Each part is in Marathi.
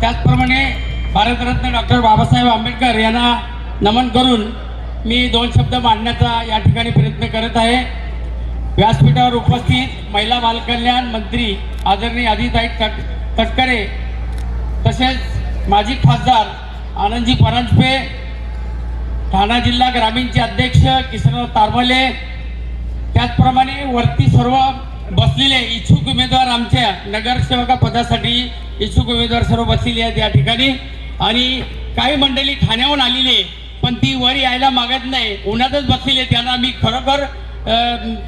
त्याचप्रमाणे भारतरत्न डॉक्टर बाबासाहेब आंबेडकर यांना नमन करून मी दोन शब्द मांडण्याचा या ठिकाणी प्रयत्न करत आहे. व्यासपीठावर उपस्थित महिला बालकल्याण मंत्री आदरणीय आदिताई तट तटकरे तसेच माजी खासदार आनंदजी परांजपे ठाणा जिल्हा ग्रामीणचे अध्यक्ष किशनराव तारमले त्याचप्रमाणे वरती सर्व बसलेले इच्छुक उमेदवार आमच्या नगरसेवका पदासाठी इच्छुक उमेदवार सर्व बसलेले आहेत या ठिकाणी. आणि काही मंडळी ठाण्याहून आलेली आहे, पण ती वर यायला मागत नाही. उन्हातच बसलेली आहे. त्यांना मी खरोखर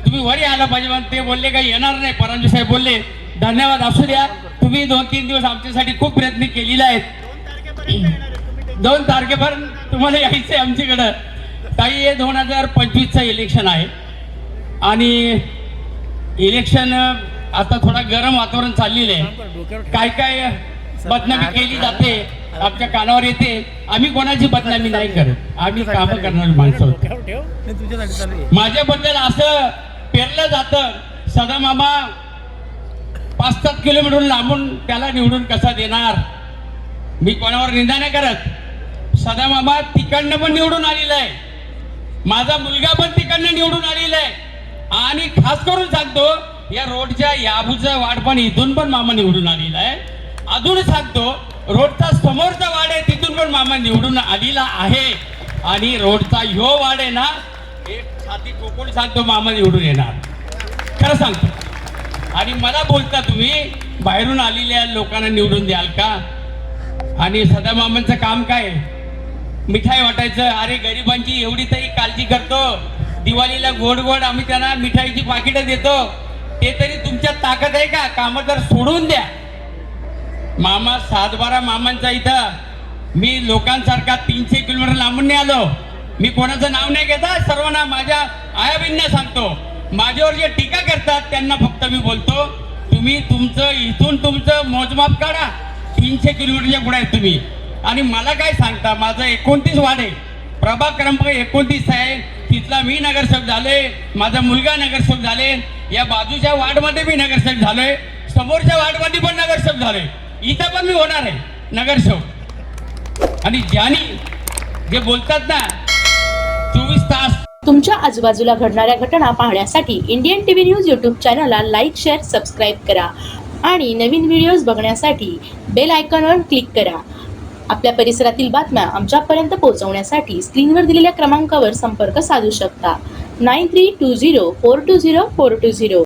तुम्ही वर यायला पाहिजे पण ते बोलले काही येणार नाही परांजू साहेब बोलले. धन्यवाद असू द्या. तुम्ही दोन तीन दिवस आमच्यासाठी खूप प्रयत्न केलेले आहेत. दोन तारखेपर्यंत तुम्हाला यायचं आहे आमच्याकडं. ताई हे दोन हजार पंचवीसचं इलेक्शन आहे. आणि इलेक्शन आता थोडा गरम वातावरण चाललेलं आहे. काय काय बदनामी केली जाते आमच्या कानावर येते. आम्ही कोणाची बदनामी नाही करत. आम्ही कामं करणारी माणसं माझ्याबद्दल असं पेरलं जातं. सदा मामा पाच सात किलोमीटर लांबून त्याला निवडून कसा देणार? मी कोणावर निंदा नाही करत. सदा मामा तिकडनं पण निवडून आलेला आहे. माझा मुलगा पण तिकडनं निवडून आलेला आहे. आणि खास करून सांगतो या रोडच्या याबूचा वाढ पण इथून पण मामा निवडून आलेला आहे. अजून सांगतो रोडचा समोरचा वाढ आहे तिथून पण मामा निवडून आलेला आहे. आणि रोडचा ह्यो वाढ आहे ना एक छाती ठोकून सांगतो मामा निवडून येणार. खरं सांगतो. आणि मला बोलता तुम्ही बाहेरून आलेल्या लोकांना निवडून द्याल का? आणि सदा मामांचं काम काय आहे? मिठाई वाटायचं अरे गरिबांची एवढी तरी काळजी करतो. दिवाळीला गोड गोड आम्ही त्यांना मिठाईची पाकिटं देतो. ते तरी तुमच्या ताकद आहे का? कामं तर सोडून द्या. मामा सात बारा मामांचा इथं. मी लोकांसारखा तीनशे किलोमीटर लांबून नाही आलो. मी कोणाचं नाव नाही घेता सर्वांना माझ्या आयाबींना सांगतो. माझ्यावर जे टीका करतात त्यांना फक्त मी बोलतो तुम्ही तुमचं इथून तुमचं मोजमाप काढा. तीनशे किलोमीटरच्या पुढे आहे तुम्ही. आणि मला काय सांगता माझं एकोणतीस वाढ आहे. प्रभाग क्रमांक एकोणतीस आहे. तिथला मी नगरसेवक झालोय माझा मुलगा नगरसेवक झाले या बाजूच्या वार्डमध्ये मी नगरसेवक झालोय समोरच्या वार्डमध्ये पण नगरसेवक झालोय. इथं पण मी होणार आहे नगरसेवक. आणि ज्यानी जे बोलतात ना चोवीस तास तुमच्या आजूबाजूला घडणाऱ्या घटना पाहण्यासाठी इंडियन टीव्ही न्यूज यूट्यूब चॅनलला लाईक शेअर सबस्क्राईब करा. आणि नवीन व्हिडिओज बघण्यासाठी बेल आयकॉनवर क्लिक करा. आपल्या परिसरातील बातम्या आमच्यापर्यंत पोहोचवण्यासाठी स्क्रीनवर दिलेल्या क्रमांकावर संपर्क साधू शकता. Nine three two zero four two zero four two zero.